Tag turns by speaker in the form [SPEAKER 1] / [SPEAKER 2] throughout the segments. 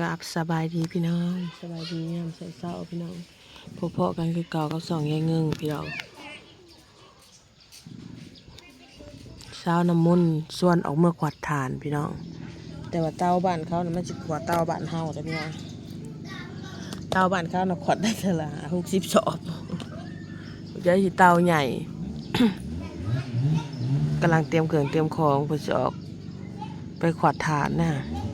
[SPEAKER 1] กราบสบายดีพี่น้องสบายดียามเช้าๆพี่น้องพบเพาะกันคือเก่ากับสองยายเงิงพี่น้องเช้าน้ำมุนต์ส่วนออกเมื่อขวัดฐานพี่น้อง แต่ว่าเต้าบ้านเขานะมันจะกว่าเต้าบ้านเฮาแต่พี่น้องเต้าบ้านเขานะขวัดได้เท่าไหร่หกสิบสอบจะสิเต้าใหญ่กำลังเตรียมเครื่องเตรียมของเพื่อจะออกไปขวัดฐานน่ะเ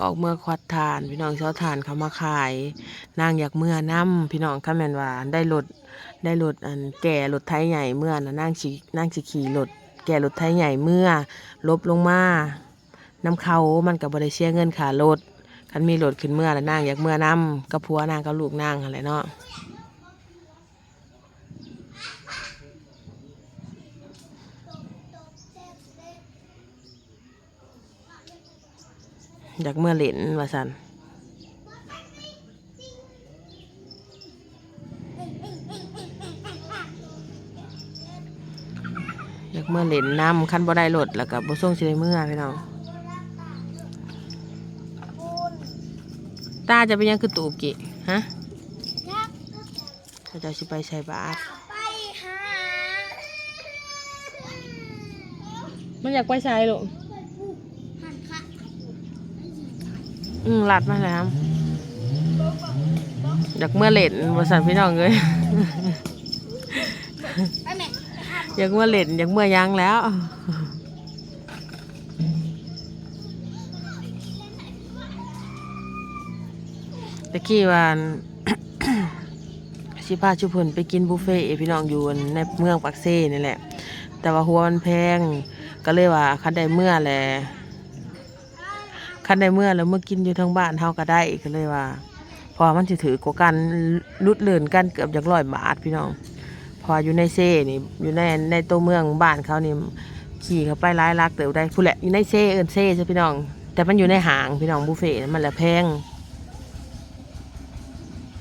[SPEAKER 1] ออกเมื่อควัดทาน พี่น้องเช้าทานเขามาขายนางอยากเมื่อน้ำพี่น้องข้าแมนว่าได้รถได้รถอันแก่รถไทยใหญ่เมื่อนะนางสินางสิขี่รถแก่รถไทยใหญ่เมื่อ ลบลงมาน้ำเขามันกับบริเชียเงินขารถคันมีรถขึ้นเมื่อแล้วนางอยากเมื่อน้ำกระพัวนางกับลูกนางอะไรเนาะ อยากเมื่อเหรนว่าสันอยากเมื่อเล่นน้ำคันบ่ได้รถแล้วก็บ่ส่งสิได้เมื่อพี่น้องตาจะเป็นยังคือตูบกิฮะ
[SPEAKER 2] ยัก
[SPEAKER 1] เขาจะสิไปใส่บาตร
[SPEAKER 2] ไปหา
[SPEAKER 1] มันอยากไปใส่ลูก
[SPEAKER 2] หันค่ะ
[SPEAKER 1] อืมลัดมาแล้วอยากเมื่อเล่นบ่สั่นพี่น้องเลย
[SPEAKER 2] ไปแม่ไปหา
[SPEAKER 1] อยากเมื่อเล่นอยากเมื่อยังแล้วตะกี้วาอันสิพาชุเพิ่นไปกินบุฟเฟ่ต์พี่น้องอยู่ในเมืองปักเซ่นี่แหละ แต่ว่าหัวมันแพง ก็เลยว่าคันได้เมื่อแหละ คันได้เมื่อแล้วเมื่อกินอยู่ทางบ้านเฮาก็ได้ก็เลยว่า พอมันสิถือกว่ากันลุดเลื่นกันเกือบจากร้อยบาทพี่น้อง พออยู่ในเซ่นี่อยู่ในในตัวเมืองบ้านเขานี่ขี่เขาไปร้ายลักเติบได้ผู้แหละอยู่ในเซ่เอินเซ่ใช่พี่น้อง แต่มันอยู่ในหางพี่น้องบุฟเฟ่ต์มันแหละแพง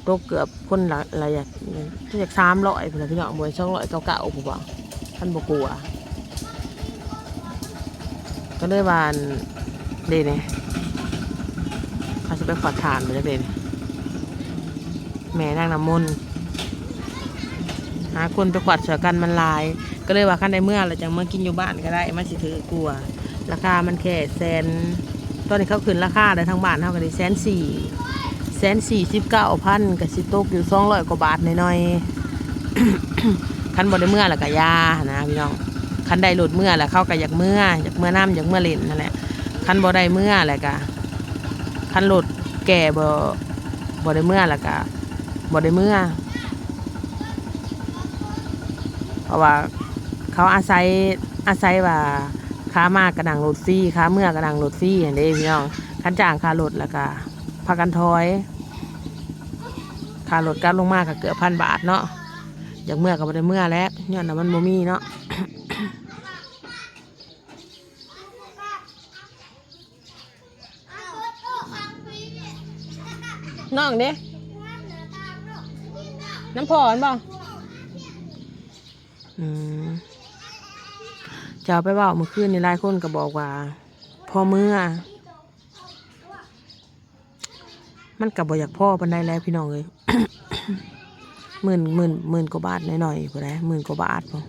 [SPEAKER 1] ตกเกือบคนละอะไรอย่างที่จากสามร้อยพี่น้องพี่น้องบวยช่องร้อยเก้าเก้าผมว่าท่านบกลัวก็เลยวาอันเดนี่เขา จะไปขอทานไปแล้วเดนแม่นางน้ำมนต์หาคนไปขวัดเสือกันมันลาย ก็เลยว่าขั้นในเมื่อเราจะมากินอยู่บ้านก็ได้มันสิถือกลัว ราคามันแค่แสนตอนนี้เขาขึ้นราคาได้ทั้งบ้านเท่ากันเลยแสนสี่แสนสี่สิบเก้าพันกับสิโตกอยู่สองร้อยกว่าบาทหน่อยๆคันบ่ได้เมื่อแล้วก็ยานะพี่น้องคันได้หลุดเมื่อแล้วเข้าก็อยากเมื่ออยากเมื่อน้ำอยากเมื่อเล่นนั่นแหละคันบ่ได้เมื่อแล้วก็ คันหลดแก่บ่บ่ได้เมื่อแล้วก็บ่ได้เมื่อ เพราะว่าเขาอาศัยอาศัยว่าค้ามากกระดังรถฟรีค้าเมื่อกระดังรถฟรีอย่างนี้พี่น้องคันจ้างค่ารถแล้วก็พากันทอยค่ารถกันลงมากก็เกือบพันบาทเนาะอย่างเมื่อก็บ่ได้เมื่อแล้วย้อนน่ะมันโมมีเนาะ
[SPEAKER 2] เอาโอ้ฟังพีเนี่ย
[SPEAKER 1] น้องเด้
[SPEAKER 2] น้ำเหนือตามเนาะนี่เนาะ
[SPEAKER 1] น้ำพอนบ่อืมจะเอาไปเว่าเมื่อคืนในี่หลายคนก็บอกว่า พอเมื่อ มันกับ่อยากพ่อปันได้แล้วพี่น้องเลยหมื่นหมื่นหมื่นกว่าบาทหน่อยๆพอได้หมื่นกว่าบาทพอ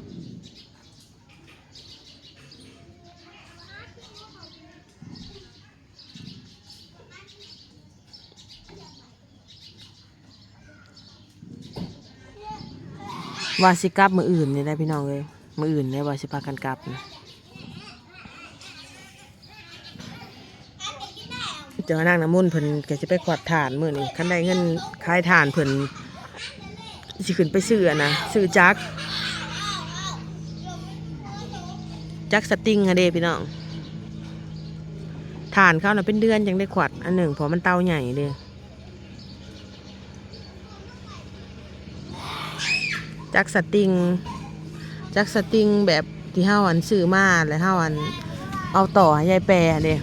[SPEAKER 1] ว่าสิกลับมืออื่นนี่ได้พี่น้องเลยมืออื่นเนี่ยว่าสิพากันกลับนะเจอนั่งน้ำมุ่นเพิ่นก็จะไปขวดฐานมือนี้คันได้เงินขายฐานเพิ่นสิขึ้นไปซื้อนะซื้อจักจักสติงฮะเด้พี่น้องฐานเขาน่ะเป็นเดือนจังได้ขวัดอันหนึ่งเพราะมันเตาใหญ่เด้ จักสติงจักสติงแบบที่เฮาอันซื้อมาแล้วเฮาอันเอาต่อยายแปรเด้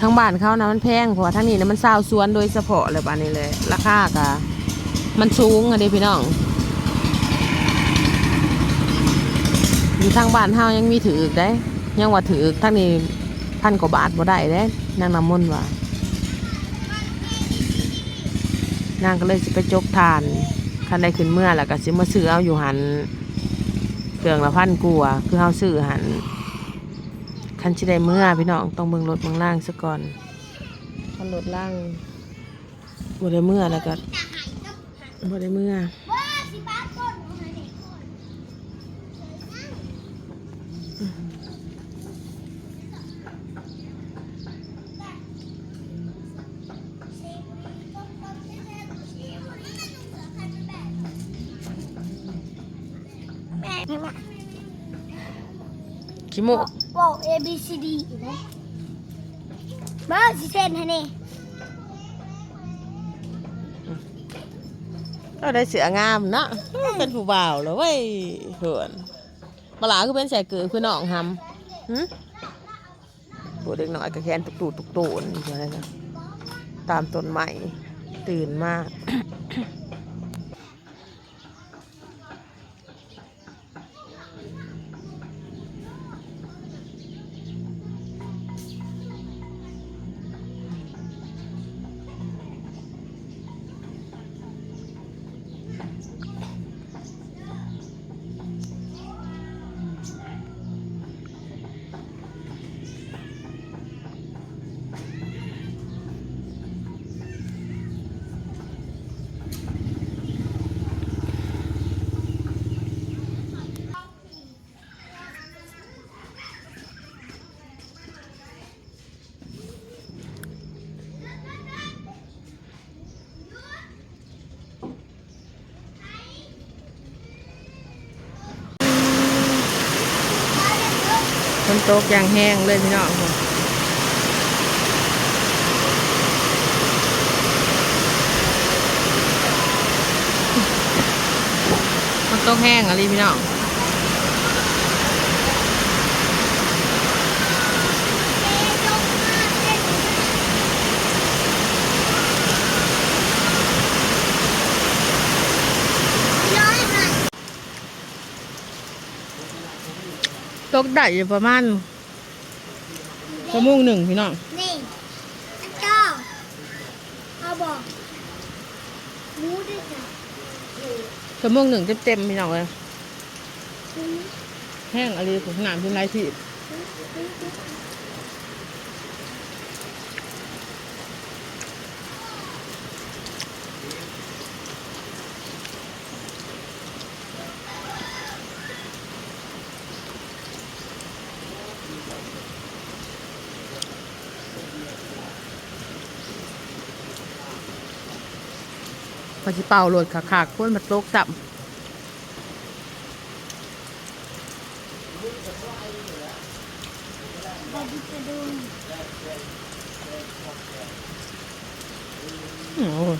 [SPEAKER 1] ทั้งบ้านเขานะมันแพงเพราะว่าทั้งนี้นะมันซาวสวนโดยเฉพาะเลยบ้านนี้เลย ราคากะมันสูงอะเด้พี่น้องอยู่ทางบ้านเฮายังมีถือได้ยังว่าถือทั้งนี้พันกว่าบาทบ่ได้เด้นางน้ำมนต์ว่า นางก็เลยสิไปจกทานคันได้ขึ้นเมื่อแล้วก็สิมาซื้อเอาอยู่หันเครื่องละพันกว่าคือเฮาซื้อหันคันสิได้เมื่อพี่น้องต้องเบิ่งรถเบิ่งล่างซะก่อนคันรถล่างบ่ได้เมื่อแล้วก็
[SPEAKER 2] จะหายก็หาย
[SPEAKER 1] บ่ได้เมื่อ
[SPEAKER 2] ขี้มูกบอก A B C D อีกแล้วเบอร์สิเซนให้นี่
[SPEAKER 1] เราได้เสืองามเนาะเป็นผู้บ่าวแล้วเว้ยเหินปลาคือเป็นใส่เกิดคือน้องทำหึตัวเด็กน้อยก็แค้นตุกตูตุกตูนอยู่อะไรกันตามต้นใหม่ตื่นมาก ตกอย่างแห้งเลยพี่น้องค่ะมันตกแห้งอะไรพี่น้อง ตกได้อยู่ประมาณชั่วโมงหนึ่งพี่น้อง
[SPEAKER 2] นี่อันเจ้าเอาบอกหมูด้วยจ้ะ
[SPEAKER 1] ชั่วโมงหนึ่งเต็มๆพี่น้องเลยแห้งอะไรของหนามที่ไรที่ พอสิเป่าโหลดขาๆคนมาตกสับ
[SPEAKER 2] บอดี้กระดุม
[SPEAKER 1] โอ้ย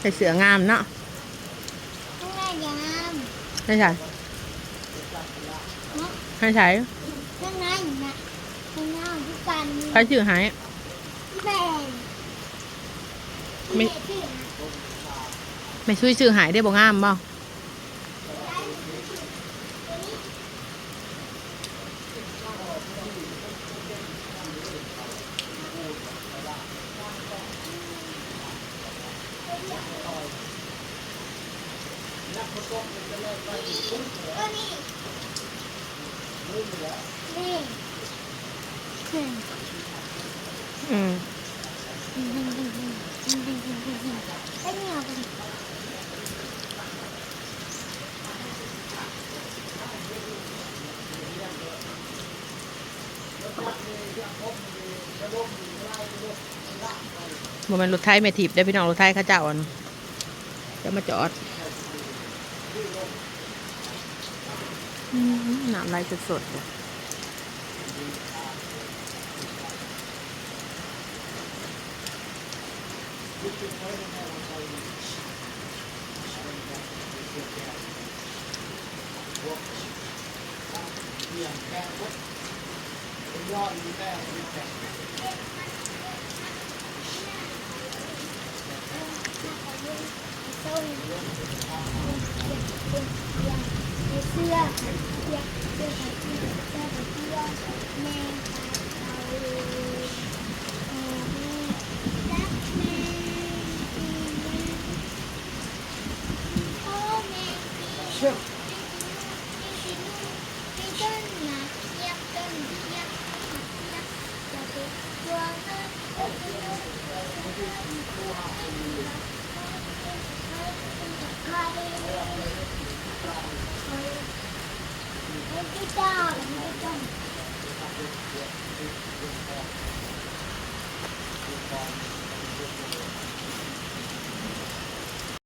[SPEAKER 1] ใส่เสืองามเนาะ
[SPEAKER 2] ข้างในยาม
[SPEAKER 1] ให้ใส่
[SPEAKER 2] เนาะ
[SPEAKER 1] ให้ใส่
[SPEAKER 2] ข้างในนะข้างหน้าทุกการ
[SPEAKER 1] ใครชื่อหาย
[SPEAKER 2] แบ่ง
[SPEAKER 1] ไม่
[SPEAKER 2] แชื่อนะ
[SPEAKER 1] ไม่ช่วยชื่อหายได้บ่งามบ่
[SPEAKER 2] ก็นี่นี่อืม
[SPEAKER 1] บ่มันรถไทยไม่ถีบได้พี่น้องรถไทยข้าเจ้าอ่อนจะมาจอดน้ำลายสดๆเลย
[SPEAKER 2] สื้อเสื้อเสื้อเสื้อเสื้อเสื้อเสื้อแม่เราแม่รักแม่โอ้แม่
[SPEAKER 3] เชื่อ
[SPEAKER 2] มีต้นหมากเทียบต้นเทียบเทียบจะเป็นตัวเงิน